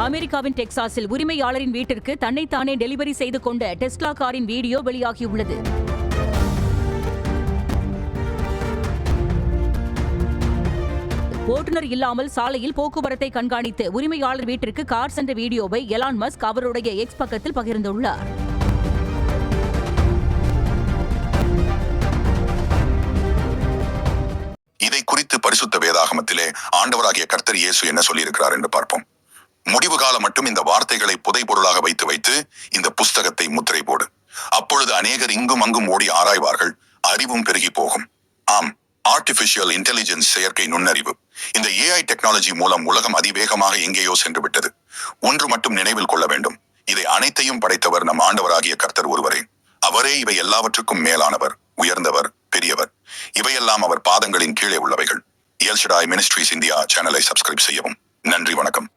அமெரிக்காவின் டெக்சாஸில் உரிமையாளரின் வீட்டிற்கு தன்னைத்தானே டெலிவரி செய்து கொண்ட டெஸ்லா காரின் வீடியோ வெளியாகியுள்ளது. ஓட்டுநர் இல்லாமல் சாலையில் போக்குவரத்தை கண்காணித்து உரிமையாளர் வீட்டிற்கு கார் சென்ற வீடியோவை எலான் மஸ்க் அவருடைய எக்ஸ் பக்கத்தில் பகிர்ந்துள்ளார். இதை குறித்து பரிசுத்த வேதாகமத்திலே ஆண்டவராகிய கர்த்தர் இயேசு என்ன சொல்லியிருக்கிறார் என்று பார்ப்போம். கையால மட்டும் இந்த வார்த்தைகளை புதைபொருளாக வைத்து வைத்து இந்த புஸ்தகத்தை முத்திரை போடு. அப்பொழுது அநேகர் இங்கும் அங்கும் ஓடி ஆராய்வார்கள். அறிவும் பெருகி போகும். ஆம் ஆர்டிபிஷியல் இன்டெலிஜென்ஸ் செயற்கை நுண்ணறிவு. இந்த ஏஐ டெக்னாலஜி மூலம் உலகம் அதிவேகமாக எங்கேயோ சென்று விட்டது ஒன்று மட்டும் நினைவில் கொள்ள வேண்டும். இதை அனைத்தையும் படைத்தவர் நம் ஆண்டவராகிய கர்த்தர் ஒருவரே. அவரே இவை எல்லாவற்றுக்கும் மேலானவர் உயர்ந்தவர் பெரியவர். இவையெல்லாம் அவர் பாதங்களின் கீழே உள்ளவைகள். இயல்ஷடாய் மினிஸ்ட்ரிஸ் இந்தியா சேனலை சப்ஸ்கிரைப் செய்யவும். நன்றி வணக்கம்.